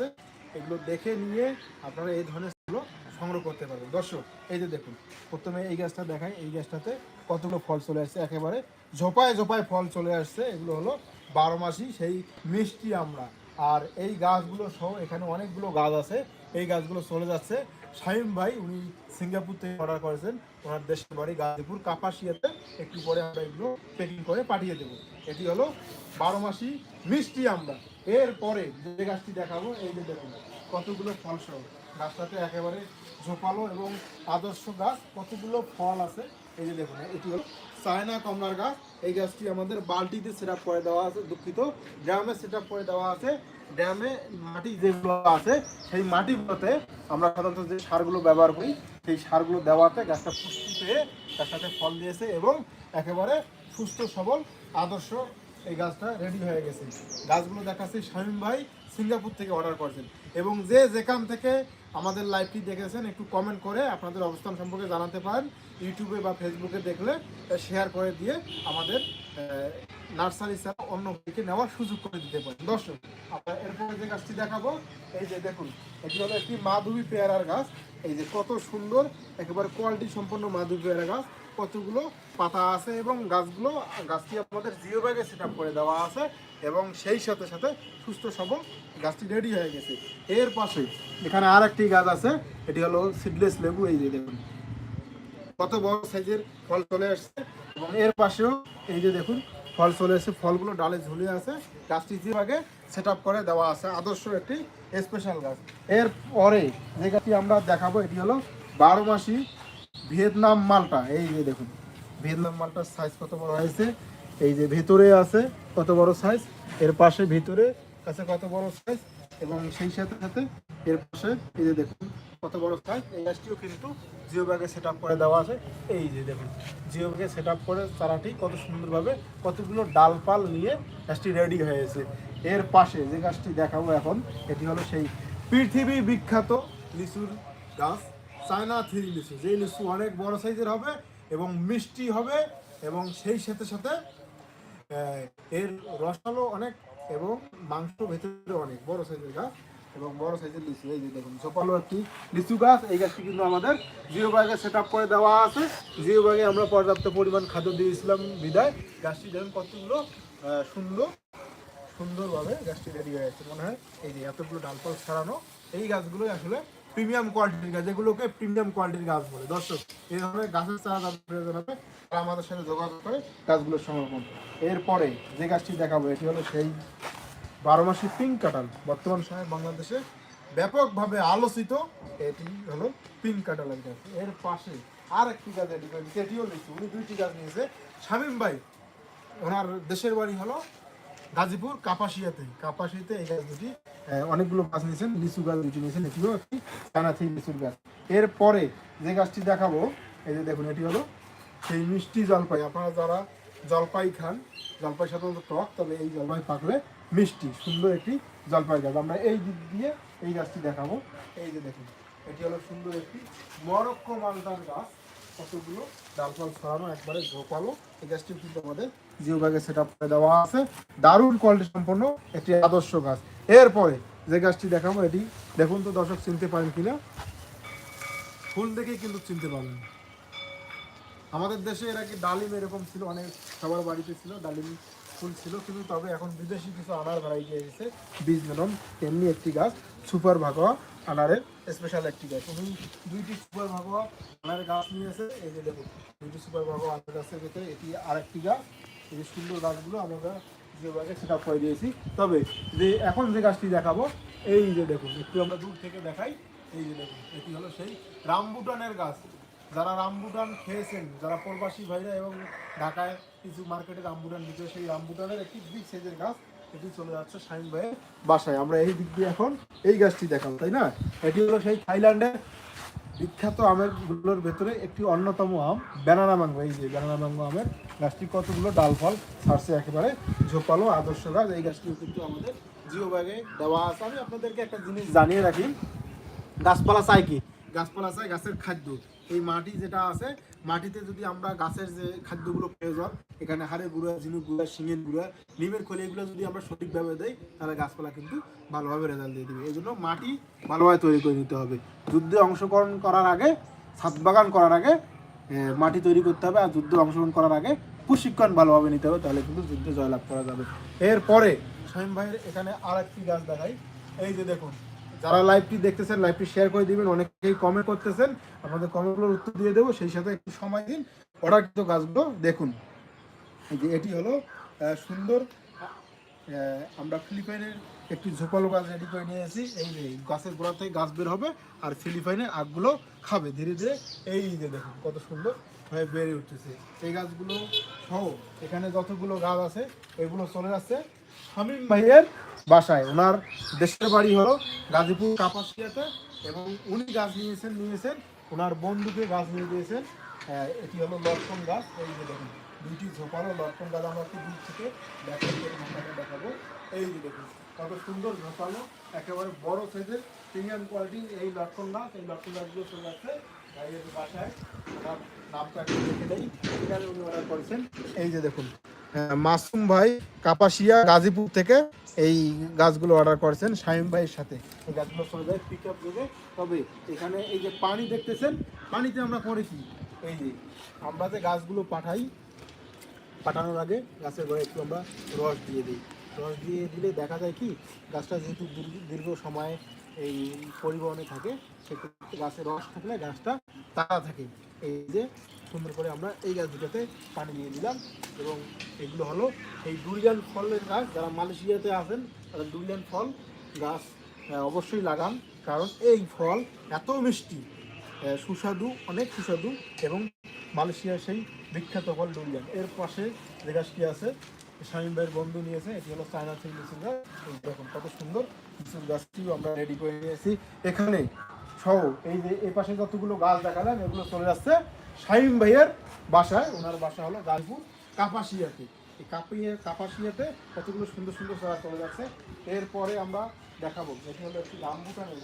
আছে, এগুলো দেখে নিয়ে আপনারা এই ধরনের সংগ্রহ করতে পারবেন। দর্শক, এই যে দেখুন, প্রথমে এই গাছটা দেখাই, এই গাছটাতে কতগুলো ফল চলে আসছে, একেবারে ঝোপায় ঝোপায় ফল চলে আসছে, এগুলো হলো বারো মাসি, সেই মিষ্টি আমরা। আর এই গাছগুলো সহ এখানে অনেকগুলো গাছ আছে, এই গাছগুলো চলে যাচ্ছে। শাহিম ভাই, উনি সিঙ্গাপুর থেকে অর্ডার করেছেন, ওনার দেশের বাড়ি গাজীপুর, কাপাসিয়াতে একটু পরে আমরা এগুলো প্যাকিং করে পাঠিয়ে দেবো। এটি হলো বারো মাসি মিষ্টি আমরা। এরপরে যে গাছটি দেখাবো, এই যে দেখুন, কতগুলো ফল সহ। গাছটাতে একেবারে ঝোপালো এবং আদর্শ গাছ, কতগুলো ফল আছে, এই যে দেখুন, এটি হলো চায়না কমলার গাছ। এই গাছটি আমাদের বালতিতে সেট করে দেওয়া আছে, দুঃখিত। ড্রামে সেট করে দেওয়া আছে, ড্যামে মাটি যেগুলো আছে, সেই মাটিগুলোতে আমরা সাধারণত যে সারগুলো ব্যবহার করি, সেই সারগুলো দেওয়াতে গাছটা পুষ্টি পেয়ে সাথে ফল দিয়েছে এবং একেবারে সুস্থ, সবল, আদর্শ এই গাছটা রেডি হয়ে গেছে। গাছগুলো দেখাচ্ছি শামীম ভাই সিঙ্গাপুর থেকে অর্ডার করেছেন। এবং যে যেখান থেকে আমাদের লাইভটি দেখেছেন, একটু কমেন্ট করে আপনাদের অবস্থান সম্পর্কে জানাতে পারেন। ইউটিউবে বা ফেসবুকে দেখলে শেয়ার করে দিয়ে আমাদের নার্সারি ছাড়া অন্য দিকে নেওয়ার সুযোগ করে দিতে পারেন। দর্শক, আমরা এরপরে যে গাছটি দেখাবো, এই যে দেখুন, এটি হলো একটি মাধবী পেয়ারার গাছ। এই যে কত সুন্দর, একেবারে কোয়ালিটি সম্পন্ন মাধবী পেয়ারা গাছ। কতগুলো পাতা আছে এবং গাছগুলো, গাছটি আমাদের জিও ব্যাগে সেট করে দেওয়া আছে এবং সেই সাথে সাথে সুস্থ সবল গাছটি রেডি হয়ে গেছে। এর পাশে এখানে আর একটি গাছ আছে, এটি হলো সিডলেস লেবু। এই যে দেখুন কত বড় সাইজের ফল চলে আসছে। এবং এর পাশেও এই যে দেখুন, ফল চলে এসেছে, ফলগুলো ডালে ঝুলে আছে। গাছটি যে আগে সেট করে দেওয়া আছে, আদর্শ একটি স্পেশাল গাছ। এর পরে যে গাছটি আমরা দেখাবো, এটি হলো বারো মাসি ভিয়েতনাম মালটা। এই যে দেখুন, ভিয়েতনাম মালটার সাইজ কত বড় হয়েছে, এই যে ভেতরে আছে কত বড় সাইজ এর পাশে ভিতরে আছে কত বড় সাইজ এবং সেই সাথে সাথে এর পাশে এই যে দেখুন কত বড় সাইজ এই গাছটিও কিন্তু জিও ব্যাগে সেট করে দেওয়া আছে। এই যে দেখুন, জিও ব্যাগে সেট করে চারাটি কত সুন্দরভাবে কতগুলো ডালপাল নিয়ে গাছটি রেডি হয়েছে। এর পাশে যে গাছটি দেখাবো এখন, এটি হলো সেই পৃথিবী বিখ্যাত লিচুর গাছ, চায়না থ্রি লিচু। যেই লিচু অনেক বড় সাইজের হবে এবং মিষ্টি হবে এবং সেই সাথে সাথে এর রসালো অনেক এবং মাংস ভেতরে অনেক বড় সাইজের গাছ। এবং বড় সাইজের লিচু। এই যে দেখুন, ঝোপালো একটি লিচু গাছ। এই গাছটি কিন্তু আমাদের জিও ব্যাগে সেট করে দেওয়া আছে। জিও ব্যাগে আমরা পর্যাপ্ত পরিমাণ খাদ্য দিয়েছিলাম বিদায়। গাছটি দেখুন কতগুলো সুন্দর, সুন্দরভাবে গাছটি রেডি হয়ে গেছে মনে হয়। এই যে এতগুলো ডালপাল ছাড়ানো। এই গাছগুলোই আসলে প্রিমিয়াম কোয়ালিটির গাছ, যেগুলোকে প্রিমিয়াম কোয়ালিটির গাছ বলে। দর্শক, এই ধরনের গাছের চারা যাদের প্রয়োজন হবে তারা আমাদের সাথে যোগাযোগ করে গাছগুলো সংরক্ষণ এরপরে যে গাছটি দেখাবো, এটি হলো সেই বারো মাসি পিঙ্ক কাঁঠাল। বর্তমান সময়ে বাংলাদেশে ব্যাপকভাবে আলোচিত এটি হলো পিঙ্ক কাঁঠালের গাছ এর পাশে আর একটি গাছ এটি এটিও লিচু উনি দুইটি গাছ নিয়েছে। শামীম ভাই, ওনার দেশের বাড়ি হলো গাজীপুর কাপাসিয়াতে। কাপাসিয়াতে এই গাছ দুটি অনেকগুলো গাছ নিয়েছেন, লিচু গাছ দুটি নিয়েছেন, এটিও একটি চানাথি লিচুর গাছ। এরপরে যে গাছটি দেখাবো, এই যে দেখুন, এটি হলো সেই মিষ্টি জলপাই। আপনারা যারা জলপাই খান, জলপাই সাধারণত টক, তবে এই জলপাই পাকলে মিষ্টি, সুন্দর একটি জলপাই গাছ। আমরা এই দিক দিয়ে এই গাছটি দেখাবো। এই যে দেখুন, এটি হলো সুন্দর একটি মরক্কো মালটার গাছ। কতগুলো ডালপাল ছড়ানো, একবারে ঝোপালো। এই গাছটি কিন্তু আমাদের জিও ব্যাগে সেট করে দেওয়া আছে। দারুণ কোয়ালিটি সম্পন্ন একটি আদর্শ গাছ। এরপরে যে গাছটি দেখাবো, এটি দেখুন তো দর্শক চিনতে পারেন কিনা। ফুল দেখেই কিন্তু চিনতে পারবেন আমাদের দেশে এর আগে ডালিম এরকম ছিল, অনেক সবার বাড়িতে ছিল। ডালিম ফুল ছিল, কিন্তু তবে এখন বিদেশি কিছু আনার ভ্যারাইটি এসেছে। বীজ মেলন, তেমনি একটি গাছ, সুপার ভাগোয়া আনারের স্পেশাল একটি গাছ। উনি দুইটি সুপার ভাগোয়া আনারের গাছ নিয়েছে এই যে দেখুন, দুইটি সুপার ভাগোয়া আনার গাছের ভিতরে এটি আরেকটি গাছ। এই সুন্দর গাছগুলো আমরা যেভাবে সেট আপ করে দিয়েছি। তবে যে এখন যে গাছটি দেখাবো, এই যে দেখুন, একটু আমরা দূর থেকে দেখাই। এই যে দেখুন, এটি হলো সেই রামবুটানের গাছ। যারা রামবুটান খেয়েছেন, যারা প্রবাসী ভাইরা এবং ঢাকায় কিছু মার্কেটে রামবুটান দিতে সেই রামবুটানের একটি বিগ সাইজের গাছ এটি চলে যাচ্ছে শাহিন ভাইয়ের বাসায়। আমরা এই দিক দিয়ে এখন এই গাছটি দেখাবো, তাই না? এটি হলো সেই থাইল্যান্ডের বিখ্যাত আমেরগুলোর ভেতরে একটি অন্যতম আম, ব্যানানা ম্যাঙ্গো। এই যে ব্যানানা ম্যাঙ্গো আমের গাছটি কতগুলো ডাল, ফল ছাড়ছে একেবারে ঝোপালো আদর্শ গাছ। এই গাছটিও কিন্তু আমাদের জিও ব্যাগে দেওয়া আছে। আমি আপনাদেরকে একটা জিনিস জানিয়ে রাখি, গাছপালা চাই কি? গাছপালা চাই গাছের খাদ্য। এই মাটি যেটা আছে, মাটিতে যদি আমরা গাছের যে খাদ্যগুলো প্রয়োজন, এখানে হাড়ের গুঁড়া, ঝিনুক গুঁড়া, শিঙের গুঁড়া, নিমের খোলে, এগুলো যদি আমরা সঠিকভাবে দেই, তাহলে গাছপালা কিন্তু ভালোভাবে রেজাল্ট দিয়ে দেবে। এই জন্য মাটি ভালোভাবে তৈরি করে নিতে হবে। যুদ্ধে অংশগ্রহণ করার আগে, ছাদ বাগান করার আগে মাটি তৈরি করতে হবে, আর যুদ্ধে অংশগ্রহণ করার আগে প্রশিক্ষণ ভালোভাবে নিতে হবে, তাহলে কিন্তু যুদ্ধে জয়লাভ করা যাবে। এরপরে শামীম ভাইয়ের এখানে আর একটি গাছ দেখাই। এই যে দেখুন যারা লাইভটি দেখতেছেন লাইভটি শেয়ার করে দিবেন, অনেকেই কমেন্ট করতেছেন। আপনাদের কমেন্টগুলোর উত্তর দিয়ে দেবো, সেই সাথে একটু সময় দিন। অর্ডার কিন্তু গাছগুলো দেখুন যে এটি হলো সুন্দর আমরা ফিলিপাইনের একটি ঝোপালো গাছ রেডি করে নিয়ে এসেছি এই গাছের গোড়া থেকে গাছ বের হবে আর ফিলিপাইনের আগগুলো খাবে ধীরে ধীরে। এই যে দেখুন, কত সুন্দর হয়ে বেড়ে উঠতেছে। এই গাছগুলো সহ এখানে যতগুলো গাছ আছে, এগুলো চলে যাচ্ছে শামীম ভাইয়ের বাসায়। ওনার দেশের বাড়ি হলো গাজীপুর, কাপাসিয়াতে এবং উনি গাছ নিয়েছেন নিয়েছেন। ওনার বন্ধুকে গাছ নিয়ে দিয়েছেন। এটি হলো লটকন গাছ। এই যে দেখুন, দুইটি ঝোপালো লটকন গাছ আমরা একটু দূর থেকে দেখাবো দেখাবো। এই যে দেখুন, কত সুন্দর ঝোপালো, একেবারে বড় সাইজের প্রিমিয়াম কোয়ালিটি এই লটকন গাছ। এই লটকন গাছগুলো চলে যাচ্ছে বাসায়। ওনার নামটা একটু দেখে উনি অর্ডার করেছেন। এই যে দেখুন মাসুম ভাই কাপাসিয়া, গাজীপুর থেকে এই গাছগুলো অর্ডার করেছেন শাহিম ভাইয়ের সাথে। এই গাছগুলো চলে যায় পিক আপ দেবে। তবে এখানে এই যে পানি দেখতেছেন, পানিতে আমরা করেছি এই যে আমরা যে গাছগুলো পাঠাই, পাঠানোর আগে গাছের গোড়ায় একটু আমরা রস দিয়ে দিই। রস দিয়ে দিলে দেখা যায় কি, গাছটা যেহেতু দীর্ঘ- সময় এই পরিবহনে থাকে, সেক্ষেত্রে গাছের রস থাকলে গাছটা তাড়া থাকে। এই যে সুন্দর করে আমরা এই গাছ দুটোতে পানি দিয়ে দিলাম এবং এগুলো হলো এই ডুরিয়ান ফলের গাছ। যারা মালয়েশিয়াতে আসেন তারা ডুরিয়ান ফল গাছ অবশ্যই লাগান, কারণ এই ফল এত মিষ্টি সুস্বাদু, অনেক সুস্বাদু এবং মালয়েশিয়ার সেই বিখ্যাত ফল ডুরিয়ান। এর পাশে যে গাছটি আছে, শামীম ভাইয়ের বন্ধু নিয়েছে, এটি হলো চায়না থেকে লিচুর গাছ। দেখুন কত সুন্দর লিচুর গাছটিও আমরা রেডি করে নিয়েছি। এখানে সহ এই যে এই পাশে যতগুলো গাছ দেখালাম, এগুলো চলে যাচ্ছে শামীম ভাইয়ের বাসায়, ওনার বাসা হলো গাজপুর, কাপাসিয়াতে। এই কাপিয়ে কাপাসিয়াতে কতগুলো সুন্দর সুন্দর চারা চলে যাচ্ছে, এরপরে আমরা দেখাবো। এটি হলো একটি রামবুটানের।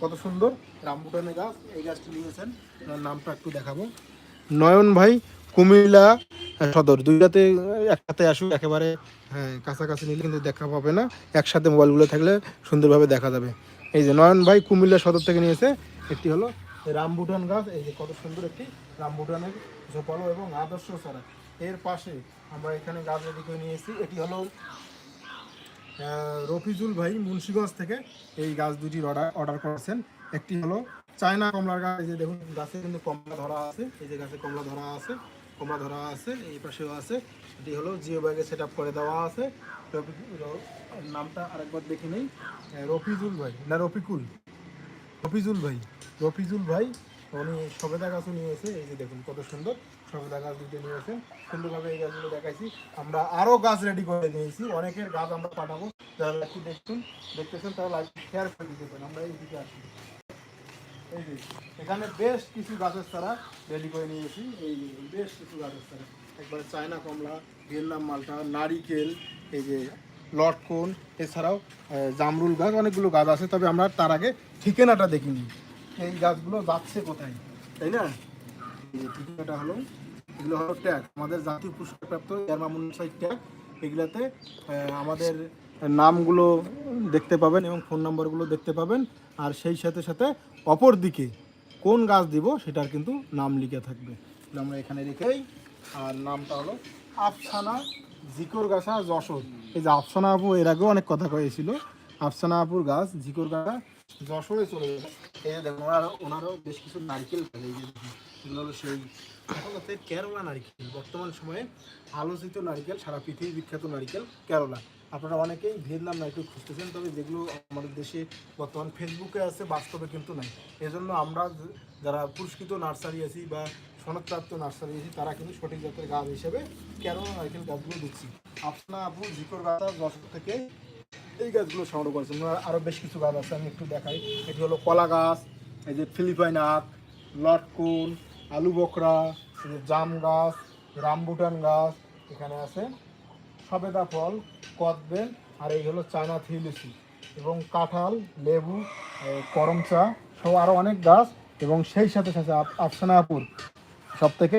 কত সুন্দর রামবুটানের গাছ, এই গাছটি নিয়েছেন। ওনার নামটা একটু দেখাবো। নয়ন ভাই, কুমিল্লা সদর। দুইটাতে, একসাথে আসুক, একেবারে হ্যাঁ কাছাকাছি নিলে কিন্তু দেখা পাবে না। একসাথে মোবাইলগুলো থাকলে সুন্দরভাবে দেখা যাবে। এই যে নয়ন ভাই কুমিল্লা সদর থেকে নিয়েছে, একটি হলো রামবুটান গাছ, এই যে কত সুন্দর একটি রামবুটানের ঝোপালো এবং আদর্শ চারা। এর পাশে আমরা এখানে গাছ রেডি করে নিয়ে এসেছি এটি হলো রফিজুল ভাই মুন্সিগঞ্জ থেকে এই গাছ দুটির অর্ডার অর্ডার করেছেন। একটি হলো চায়না কমলার গাছ, এই যে দেখুন, গাছে কিন্তু কমলা ধরা আছে। এই যে গাছে কমলা ধরা আছে, কমলা ধরা আছে, এই পাশেও আছে। এটি হলো জিও ব্যাগে সেট করে দেওয়া আছে। নামটা আরেকবার দেখে নেই। রফিজুল ভাই, না, রফিকুল। রফিজুল ভাই। রফিজুল ভাই, উনি সবেদা গাছও নিয়েছে এই যে দেখুন কত সুন্দর সবেদা গাছ দুটো নিয়েছেন সুন্দরভাবে এই গাছগুলো দেখাইছি। আমরা আরও গাছ রেডি করে নিয়েছি, অনেকের গাছ আমরা পাঠাবো, যারা একটু দেখুন দেখতেছেন, তারা লাইক শেয়ার করে দিতে পারেন, আমরা এই দিকে আসি। এই যে, এখানে বেশ কিছু গাছের চারা রেডি করে নিয়েছি, এই যে, বেশ কিছু গাছের চারা। একবারে চায়না কমলা ভিয়েতনাম মালটা, নারিকেল, এই যে লটকন, এছাড়াও জামরুল গাছ, অনেকগুলো গাছ আছে, তবে আমরা তার আগে ঠিকানাটা দেখিনি এই গাছগুলো যাচ্ছে কোথায়? তাই না? এই হলো এগুলো হলো ট্যাগ। আমাদের জাতীয় পুরস্কারপ্রাপ্ত এয়ারমামুন সাইড ট্যাগ। এগুলাতে আমাদের নামগুলো দেখতে পাবেন এবং ফোন নাম্বারগুলো দেখতে পাবেন। আর সেই সাথে সাথে অপর দিকে কোন গাছ দিব সেটার কিন্তু নাম লিখে থাকবে। আমরা এখানে রেখেই আর নামটা হলো আফসানা জিকর গাছা যশোর। এই যে আফসানা আপু এর আগেও অনেক কথা কয়েছিল। আফসানা আপুর গাছ জিকর গাছা যশোরে চলে যাবে এই যে দেখুন ওনার ওনারও বেশ কিছু নারকেল ফেলে এই যে এগুলো সেই এখন হচ্ছে কেরলা নারিকেল। বর্তমান সময়ে আলোচিত নারিকেল, সারা পৃথিবী বিখ্যাত নারিকেল, কেরলা। আপনারা অনেকেই ভিয়েতনাম নারিকেল খুঁজতেছেন, তবে যেগুলো আমাদের দেশে বর্তমান ফেসবুকে আছে, বাস্তবে কিন্তু নাই। এজন্য আমরা যারা পুরস্কৃত নার্সারি আছি বা সনদপ্রাপ্ত নার্সারি আছি, তারা কিন্তু সঠিক জাতের গাছ হিসেবে কেরলা নারকেল গাছগুলো দিচ্ছি আপনা আপু, জিকর গাছ যশোর থেকে এই গাছগুলো সংগ্রহ ওনার আরও বেশ কিছু গাছ আছে, আমি একটু দেখাই। এটি হলো কলা গাছ, এই যে ফিলিপাইন আখ লটকুন, আলু বকরা জাম গাছ, রামবুটান গাছ, এখানে আছে সবেদা ফল কদবেল আর এই হলো চায়না থিলিসি এবং কাঁঠাল, লেবু করমচা, সহ আরও অনেক গাছ এবং সেই সাথে সাথে আফসানাপুর সব থেকে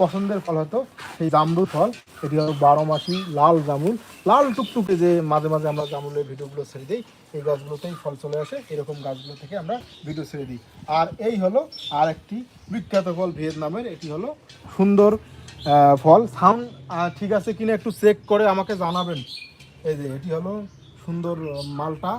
পছন্দের ফল হতো সেই জামরুল ফল। এটি হলো বারো মাসি লাল জামুল লাল টুকটুকে যে মাঝে মাঝে আমরা জামুলের ভিডিওগুলো ছেড়ে দিই, এই গাছগুলোতেই ফল চলে আসে। এরকম গাছগুলো থেকে আমরা ভিডিও ছেড়ে দিই। আর এই হলো আর একটি বিখ্যাত ফল ভিয়েতনামের। এটি হলো সুন্দর ফল। সাউন্ড ঠিক আছে কিনা একটু চেক করে আমাকে জানাবেন। এই যে, এটি হলো সুন্দর মালটা।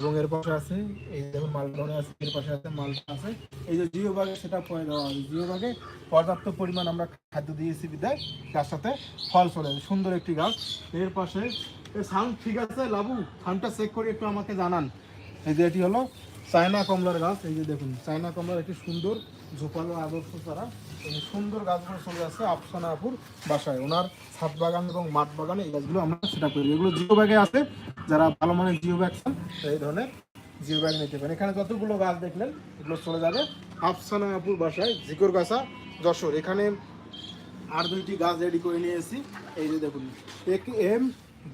এবং এর পাশে আছে, এই দেখুন মালটা আছে, এর পাশে আছে মালটা আছে। এই যে জিও বাগে সেটা পরে দেওয়া আছে জিও বাগে পর্যাপ্ত পরিমাণ আমরা খাদ্য দিয়েছি বিদায়। তার সাথে ফল চলে। সুন্দর একটি গাছ। এর পাশে সাউন্ড ঠিক আছে? লাবু সাউন্ডটা চেক করে একটু আমাকে জানান। এই যে এটি হলো চায়না কমলার গাছ। এই যে দেখুন, চায়না কমলার একটি সুন্দর ঝোপালো আদর্শ এই সুন্দর গাছগুলো চলে আসছে আফসানাপুর বাসায়। ওনার ছাদ বাগান এবং মাঠ বাগানে এই গাছগুলো আমরা সেটা করি। এগুলো জিও ব্যাগে আছে, যারা ভালো মানের জিও ব্যাগ চান এই ধরনের জিও ব্যাগ নিতে পারেন। এখানে যতগুলো গাছ দেখলেন, এগুলো চলে যাবে আফসানাপুর বাসায় জিকর গাছা, যশোর। এখানে আর দুইটি গাছ রেডি করে নিয়ে এসেছি। এই যে দেখুন এক এম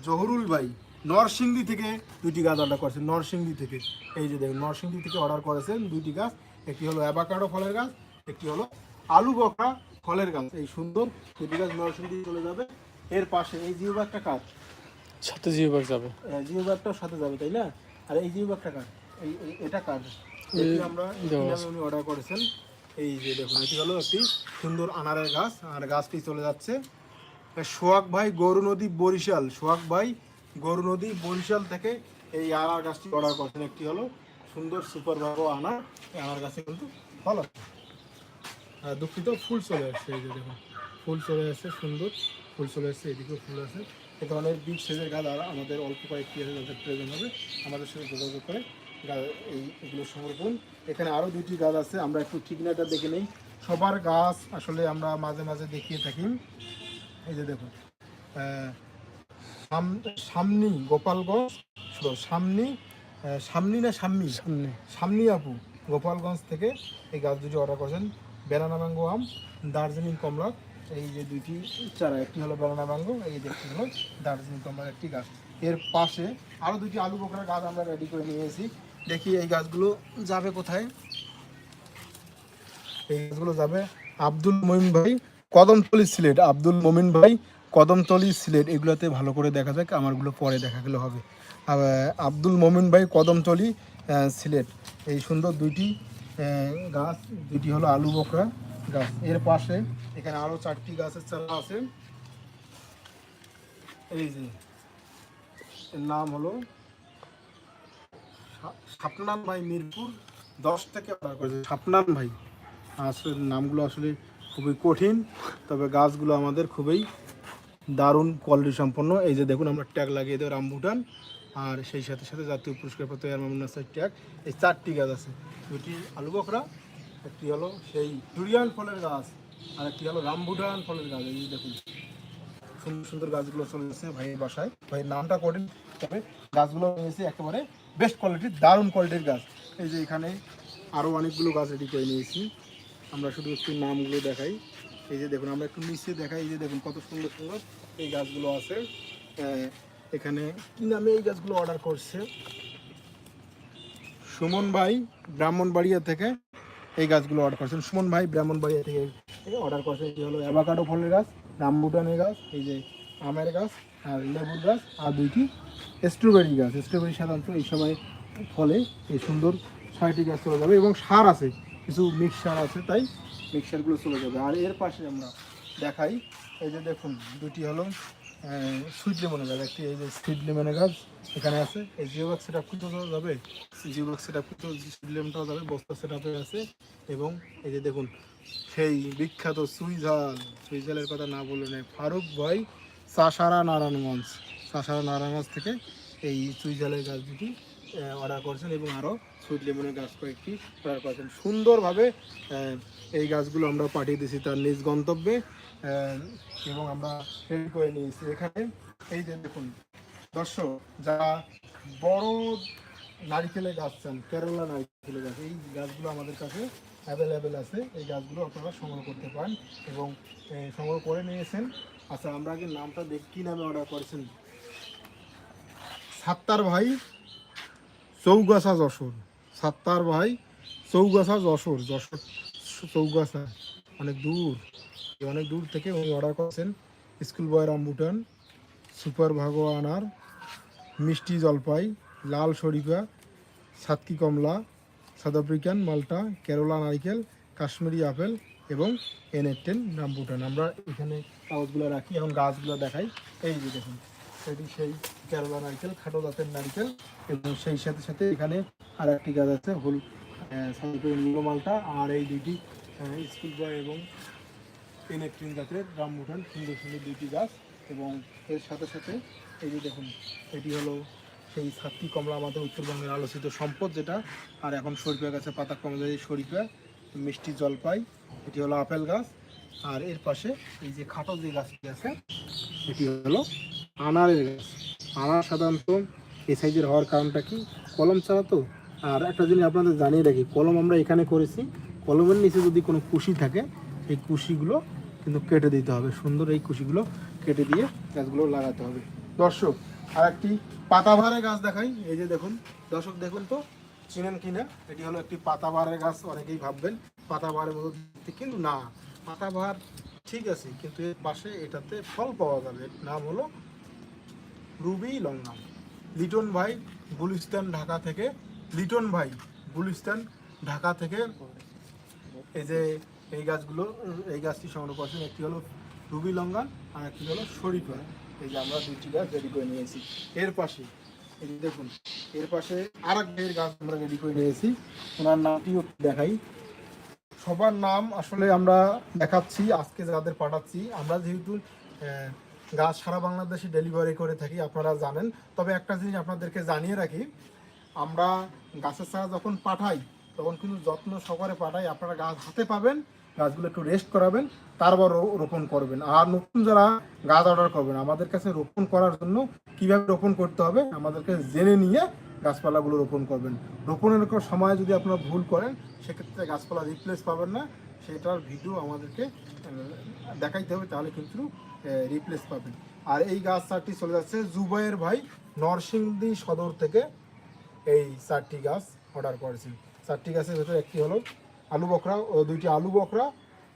জহরুল ভাই নরসিংদী থেকে দুইটি গাছ অর্ডার করেছেন। নরসিংদী থেকে। এই যে দেখুন, নরসিংদী থেকে অর্ডার করেছেন দুইটি গাছ। একটি হলো অ্যাভাকাডো ফলের গাছ একটি হলো আলু বকরা ফলের গাছ। এই সুন্দর দুটি গাছ নরসিংদী চলে যাবে। এর পাশে এই জিও ব্যাগটা কাজ সাথে জিও বাগ যাবে। জিও ব্যাগটাও সাথে যাবে তাই না? আর এই জিও ব্যাগটা কার? এই এই- এটা কাজ আমরা উনি অর্ডার করেছেন। এই যে দেখুন এটি হলো একটি সুন্দর আনারের গাছ। আর গাছটি চলে যাচ্ছে। সোহাগ ভাই গরু নদী বরিশাল। সোহাগ ভাই গরু নদী বরিশাল থেকে এই আনার গাছটি অর্ডার করেছেন। একটি হলো সুন্দর সুপার বাবু আনার এই আনার গাছে কিন্তু ভালো। আর দুঃখিত, ফুল চলে আসছে এই যে দেখুন। ফুল চলে আসছে, সুন্দর। ফুল চলে আসছে, এদিকেও ফুল আছে। এ ধরনের বিগ সাইজের গাছ আর আমাদের অল্প কয়েকটি আছে যাদের প্রয়োজন হবে। আমাদের সাথে যোগাযোগ করে এই এগুলো করুন। এখানে আরও দুইটি গাছ আছে, আমরা একটু ঠিকানাটা দেখে নেই। সবার গাছ আসলে আমরা মাঝে মাঝে দেখিয়ে থাকি। এই যে দেখুন সাম- সামনি গোপালগঞ্জ সামনি সামনি না সামনি সামনে সামনি আপু গোপালগঞ্জ থেকে এই গাছ দুটি অর্ডার করেছেন। বেনানা ম্যাঙ্গো আম দার্জিলিং কমলা এই যে দুইটি চারা একটি হলো বেনানা ম্যাঙ্গো এই যে একটি হলো দার্জিলিং কমলার একটি গাছ। এর পাশে আরও দুটি আলু বোকরা গাছ আমরা রেডি করে নিয়ে এসেছি। দেখি এই গাছগুলো যাবে কোথায়? এই গাছগুলো যাবে আব্দুল মমিন ভাই কদমতলি সিলেট। আব্দুল মমিন ভাই কদমতলি সিলেট। এগুলোতে ভালো করে দেখা যাক আমারগুলো পরে দেখা গেলে হবে। আব্দুল মমিন ভাই কদমতলি সিলেট। এই সুন্দর দুইটি গাছ, দুইটি হলো আলু বকরা গাছ। এর পাশে এখানে আরও চারটি গাছের চারা আছে। এই যে, এর নাম হলো সাপনান ভাই মিরপুর। দশ থেকে অর্ডার করেছে সাপনান ভাই। আসলে নামগুলো আসলে খুবই কঠিন, তবে গাছগুলো আমাদের খুবই দারুণ কোয়ালিটি সম্পন্ন। এই যে দেখুন, আমরা ট্যাগ লাগিয়ে দেবো রামভুটান। আর সেই সাথে সাথে জাতীয় পুরস্কার প্রাপ্ত এয়ারমামুন নাসার ট্যাগ এই চারটি গাছ আছে। দুটি আলু বকরা একটি হলো সেই ডুরিয়ান ফলের গাছ, আর একটি হলো রামভুটান ফলের গাছ। এই দেখুন, সুন্দর সুন্দর গাছগুলো চলে এসেছে ভাইয়ের বাসায়। ভাইয়ের নামটা করেন তবে গাছগুলো নিয়েছি একেবারে বেস্ট কোয়ালিটির দারুণ কোয়ালিটির গাছ। এই যে এখানে আরও অনেকগুলো গাছ রেডি করে নিয়েছি। আমরা শুধু একটু নামগুলো দেখাই। এই যে দেখুন, আমরা একটু নিচে দেখাই। এই যে দেখুন, কত সুন্দর সুন্দর এই গাছগুলো আছে। এখানে কি নামে এই গাছগুলো অর্ডার করছে? সুমন ভাই ব্রাহ্মণবাড়িয়া থেকে এই গাছগুলো অর্ডার করছেন। সুমন ভাই ব্রাহ্মণবাড়িয়া থেকে অর্ডার করেছেন এটি হলো অ্যাভাকাডো ফলের গাছ, রামবুটানের গাছ, এই যে আমের গাছ, আর লেবুর গাছ, আর দুইটি স্ট্রবেরি গাছ। স্ট্রবেরি সাধারণত এই সময় ফলে এই সুন্দর ছয়টি গাছ চলে যাবে এবং সার আছে, কিছু মিক্সার আছে, তাই মিক্সারগুলো চলে যাবে। আর এর পাশে আমরা দেখাই, এই যে দেখুন দুটি হলো সুইট লেমনের গাছ, একটি এই যে সুইট লেমনের গাছ এখানে আছে। এই জিও বক্স সেট আপ করতে যাবে, জিও বক্স সেট আপ করতে সুইট যাবে, বস্তা সেট আপে আছে। এবং এই যে দেখুন, সেই বিখ্যাত সুইঝাল সুইঝালের কথা না বললে নয়, ফারুক ভাই চাষারা নারায়ণগঞ্জ চাষারা নারায়ণগঞ্জ থেকে এই সুইঝালের গাছ দুটি অর্ডার করছেন এবং আরও সুইট লেমনের গাছ কয়েকটি অর্ডার করেছেন। সুন্দরভাবে এই গাছগুলো আমরা পাঠিয়ে দিয়েছি তার নিজ গন্তব্যে। এবং আমরা রেডি করে নিয়েছি। এখানে এই যে দেখুন, দর্শক, যারা বড় নারিকেলের গাছ চান, কেরলা নারিকেলের গাছ, এই গাছগুলো আমাদের কাছে অ্যাভেলেবেল আছে। এই গাছগুলো আপনারা সংগ্রহ করতে পারেন এবং সংগ্রহ করে নিয়েছেন। আচ্ছা আমরা আগে নামটা দেখ, কী নামে অর্ডার করেছেন? সাত্তার ভাই চৌগাছা যশোর। সাত্তার ভাই চৌগাছা যশোর যশোর চৌগাছা, অনেক দূর। অনেক দূর থেকে উনি অর্ডার করছেন। School boy rambutan super Bhagwa আনার মিষ্টি জলপাই, লাল শরিফা সাতকি কমলা, সাউথ আফ্রিকান, মাল্টা, কেরলা নারিকেল, কাশ্মীরি আপেল এবং এনএর টেন রামবুটান। আমরা এখানে কাগজগুলো রাখি, এখন গাছগুলো দেখাই। এই যে দেখুন, এটি সেই কেরলা নারকেল, খাটো জাতের নারকেল এবং সেই সাথে সাথে এখানে আর একটি গাছ আছে হল নীলো মালটা। আর এই দুইটি স্কুল বয় এবং পেনেট্রিন জাতের রামবুটান সুন্দর সুন্দর দুইটি গাছ এবং এর সাথে সাথে এই যে দেখুন, এটি হলো সেই সাতটি কমলা আমাদের উত্তরবঙ্গের আলোচিত সম্পদ যেটা। আর এখন শরীফা গাছে পাতা কমলা এই শরীফা, মিষ্টি জলপাই, এটি হলো আপেল গাছ। আর এর পাশে এই যে খাটো যে গাছটি আছে, এটি হলো আনারের গাছ। আনার সাধারণত এই সাইজের হওয়ার কারণটা কি? কলম ছাড়া তো। আর একটা জিনিস আপনাদের জানিয়ে রাখি, কলম আমরা এখানে করেছি। কলমের নিচে যদি কোনো কুশি থাকে এই কুশিগুলো কিন্তু কেটে দিতে হবে। সুন্দর এই কুশিগুলো কেটে দিয়ে গাছগুলো লাগাতে হবে। দর্শক আর একটি পাতাবাহারের গাছ দেখাই। এই যে দেখুন, দর্শক দেখুন তো, চিনেন কিনা এটি হলো একটি পাতাবাহারের গাছ, অনেকেই ভাববেন পাতাবাহারের মতো কিন্তু না। পাতাবাহার ঠিক আছে, কিন্তু এর পাশে এটাতে ফল পাওয়া যাবে। নাম হলো রুবি লঙ্গাম লিটন ভাই গুলিস্তান, ঢাকা থেকে, লিটন ভাই গুলিস্তান, ঢাকা থেকে, এই যে এই গাছগুলো, এই গাছটি সংগ্রহ করছেন একটি হলো রুবি লঙ্গান আর একটি হলো শরীফা এই যে আমরা দুইটি গাছ রেডি করে নিয়েছি। এর পাশে, এই যে দেখুন, এর পাশে আর এক গাছ আমরা রেডি করে নিয়েছি। ওনার নামটিও দেখাই। সবার নাম আসলে আমরা দেখাচ্ছি, আজকে যাদের পাঠাচ্ছি। আমরা যেহেতু গাছ সারা বাংলাদেশে ডেলিভারি করে থাকি, আপনারা জানেন। তবে একটা জিনিস আপনাদেরকে জানিয়ে রাখি, আমরা গাছের চারা যখন পাঠাই, তখন কিন্তু যত্ন সহকারে পাঠাই। আপনারা গাছ হাতে পাবেন গাছগুলো একটু রেস্ট করাবেন, তারপর রোপণ করবেন। আর নতুন যারা গাছ অর্ডার করবেন, আমাদের কাছে রোপণ করার জন্য কীভাবে রোপণ করতে হবে আমাদেরকে জেনে নিয়ে গাছপালাগুলো রোপণ করবেন। রোপণের সময় যদি আপনারা ভুল করেন, সেক্ষেত্রে গাছপালা রিপ্লেস পাবেন না। সেটার ভিডিও আমাদেরকে দেখাইতে হবে, তাহলে কিন্তু রিপ্লেস পাবেন। আর এই গাছ চারটি চলে যাচ্ছে জুবাইয়ের ভাই নরসিংদী সদর থেকে এই চারটি গাছ অর্ডার করেছেন। চারটি গাছের ভেতরে একটি হলো আলু বকরা দুইটি আলু বকরা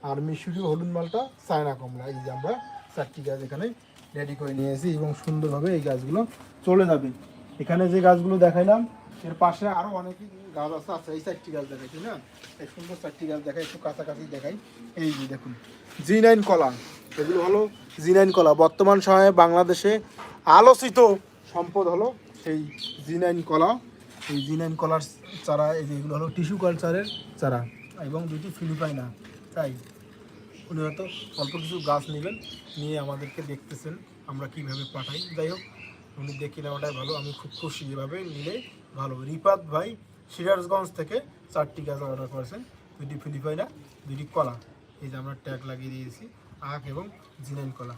আর মিশরি হলুদ মালটা, চায়না কমলা। এই যে আমরা চারটি গাছ এখানে রেডি করে নিয়েছি এবং সুন্দরভাবে এই গাছগুলো চলে যাবে। এখানে যে গাছগুলো দেখাইলাম, এর পাশে আরও অনেক গাছ আছে আচ্ছা এই চারটি গাছ দেখাচ্ছি না? এই সুন্দর চারটি গাছ দেখাই, একটু কাছাকাছি দেখাই। এই যে দেখুন জি নাইন কলা। এগুলো হলো জি নাইন কলা। বর্তমান সময়ে বাংলাদেশে আলোচিত সম্পদ হলো সেই জি নাইন কলা। এই জি নাইন কলার চারা, এই যে এগুলো হলো টিস্যু কালচারের চারা। এবং দুটি ফিলিপাইনা তাই উনি হয়তো অল্প কিছু গাছ নেবেন, নিয়ে আমাদেরকে দেখতেছেন আমরা কীভাবে পাঠাই। যাই হোক, উনি দেখি নেওয়াটাই ভালো। আমি খুব খুশি এভাবে নিলে ভালো। রিপাত ভাই সিরাজগঞ্জ থেকে চারটি গাছ অর্ডার করেছেন। দুটি ফিলিপাইনা দুটি কলা। এই যে আমরা ট্যাগ লাগিয়ে দিয়েছি, আখ এবং জিনাইন কলা।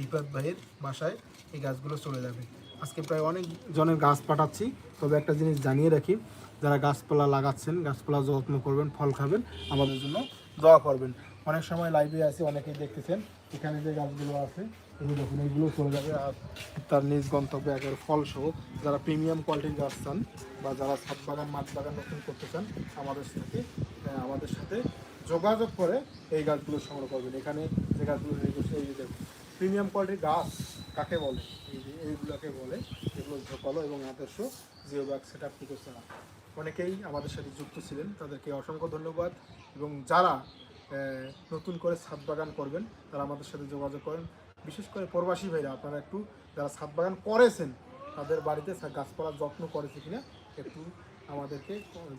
রিপাত ভাইয়ের বাসায় এই গাছগুলো চলে যাবে। আজকে প্রায় অনেক জনের গাছ পাঠাচ্ছি, তবে একটা জিনিস জানিয়ে রাখি যারা গাছপালা লাগাচ্ছেন, গাছপালা যত্ন করবেন, ফল খাবেন, আমাদের জন্য দোয়া করবেন। অনেক সময় লাইভে আছে, অনেকেই দেখতেছেন, এখানে যে গাছগুলো আছে, এই দেখুন এইগুলো চলে যাবে আর তার নিজ গন্তব্যে একেবারে ফল সহ যারা প্রিমিয়াম কোয়ালিটির গাছ চান বা যারা ছাদ বাগান মাছ বাগান নতুন করতে চান, আমাদের সাথে আমাদের সাথে যোগাযোগ করে এই গাছগুলো সংগ্রহ করবেন। এখানে যে গাছগুলো এই দেখুন প্রিমিয়াম কোয়ালিটির গাছ, কাকে বলে? এইগুলোকে বলে, এগুলো ঝোপালো এবং আদর্শ জিও ব্যাগ সেট আপ অনেকেই আমাদের সাথে যুক্ত ছিলেন। তাদেরকে অসংখ্য ধন্যবাদ এবং যারা নতুন করে ছাদ বাগান করবেন, তারা আমাদের সাথে যোগাযোগ করেন। বিশেষ করে প্রবাসী ভাইরা, আপনারা একটু যারা ছাদ বাগান করেছেন, তাদের বাড়িতে গাছপালার যত্ন করেছে কিনা একটু আমাদেরকে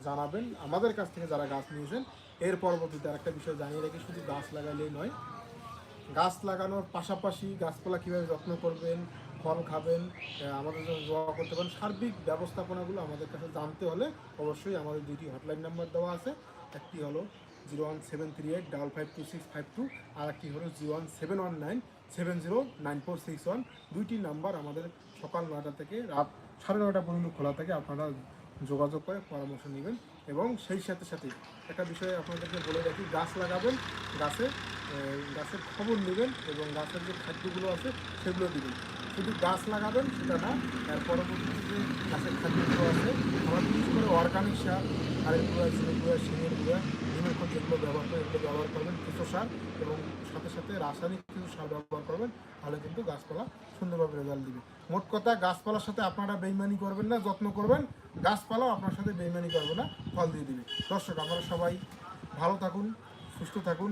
জানাবেন। আমাদের কাছ থেকে যারা গাছ নিয়েছেন, এর পরবর্তীতে আরেকটা বিষয় জানিয়ে রেখে, শুধু গাছ লাগাইলেই নয়, গাছ লাগানোর পাশাপাশি গাছপালা কীভাবে যত্ন করবেন ফল খাবেন আমাদের জন্য দোয়া করতে পারেন। সার্বিক ব্যবস্থাপনাগুলো আমাদের কাছে জানতে হলে অবশ্যই আমাদের দুইটি হটলাইন নাম্বার দেওয়া আছে। একটি হলো zero one seven three eight double five two six five two আর একটি হলো zero one seven one nine seven zero nine four six one দুইটি নাম্বার আমাদের সকাল নয়টা থেকে রাত সাড়ে নয়টা পর্যন্ত খোলা থাকে, আপনারা যোগাযোগ করে পরামর্শ নেবেন। এবং সেই সাথে সাথে একটা বিষয়ে আপনাদেরকে বলে রাখি, গাছ লাগাবেন, গাছে গাছের খবর নেবেন এবং গাছের যে খাদ্যগুলো আছে সেগুলো দিবেন। শুধু গাছ লাগাবেন সেটা না এর পরবর্তীতে যে গাছের খাদ্যগুলো আছে আমরা বিশেষ করে অর্গানিক সার হাড়ের গুঁড়া ঝিমের গুঁড়া শিঙের গুঁড়া, ডিমের খোল যেগুলো ব্যবহার করে এগুলো ব্যবহার করবেন কিছু সার এবং সাথে সাথে রাসায়নিক কিছু সার ব্যবহার করবেন, তাহলে কিন্তু গাছপালা সুন্দরভাবে রেজাল্ট দিবে। মোট কথা, গাছপালার সাথে আপনারা বেইমানি করবেন না, যত্ন করবেন, গাছপালাও আপনার সাথে বেইমানি করবে না, ফল দিয়ে দিবে। দর্শক, আপনারা সবাই ভালো থাকুন, সুস্থ থাকুন,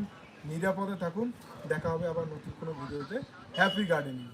নিরাপদে থাকুন, দেখা হবে আবার নতুন কোনো ভিডিওতে। Happy gardening